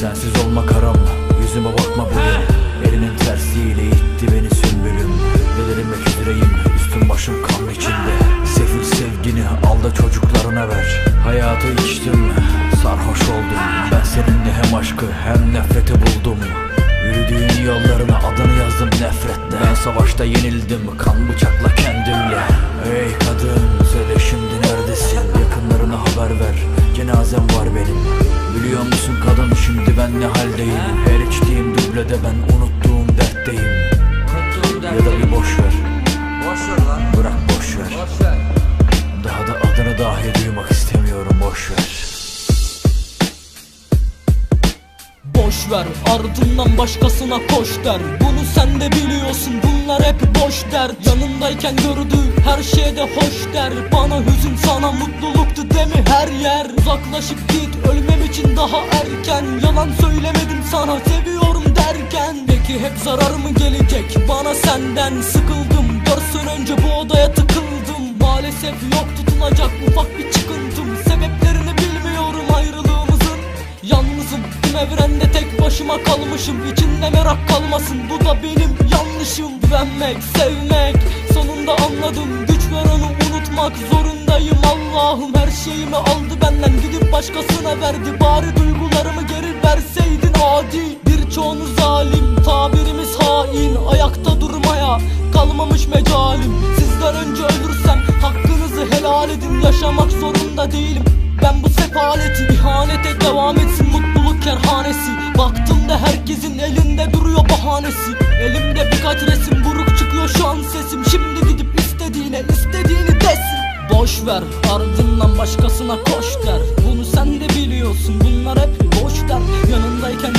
Sensiz olma karanla Yüzüme bakma bugün. Elinin tersiyle itti beni sümbülüm. Delirime küzüreyim Üstüm başım kan içinde. Sefil sevgini al da çocuklarına ver. Hayatı içtim Sarhoş oldum. Ben seninle hem aşkı hem nefreti buldum. Yürüdüğün yollarına adını yazdım nefretle. Ben savaşta yenildim kan bıçakla kendimle. Ey kadın söyle şimdi neredesin? Dublede ben unuttuğum dertteyim. Unuttuğum Ya da bir boş ver. Boş ver lan. Bırak boş ver. Boş ver. Daha da adını dahi duymak istemiyorum boş ver. Boş ver ardından başkasına koş der. Bunu sen de biliyorsun bunlar hep boş der. Yanındayken gördüğü her şeyde hoş der. Bana hüzün sana mutluluktu değil mi her yer. Uzaklaşıp git ölmem için daha erken. Yalan söylemedim sana derken Peki hep zarar mı gelecek? Bana senden Sıkıldım. Dört sene önce bu odaya tıkıldım. Maalesef yok tutunacak ufak bir çıkıntım. Sebeplerini bilmiyorum ayrılığımızın. Yalnızım tüm evrende tek başıma kalmışım. İçinde merak kalmasın bu da benim yanlışım Güvenmek, sevmek sonunda anladım. Güç ver onu unutmak zorundayım. Allah'ım her şeyimi aldı benden. Gidip başkasına verdi. Bari duygularımı geri verseydin adi mecalim Sizden önce ölürsem hakkınızı helal edin. Yaşamak zorunda değilim. Ben bu sefaleti ihanete devam etsin. Mutluluk kerhanesi. Baktığımda herkesin elinde duruyor bahanesi. Elimde birkaç resim buruk çıkıyor şu an sesim. Şimdi gidip istediğine istediğini desin. Boş ver ardından başkasına koş der. Bunu sen de biliyorsun. Bunlar hep boş der. Yanındayken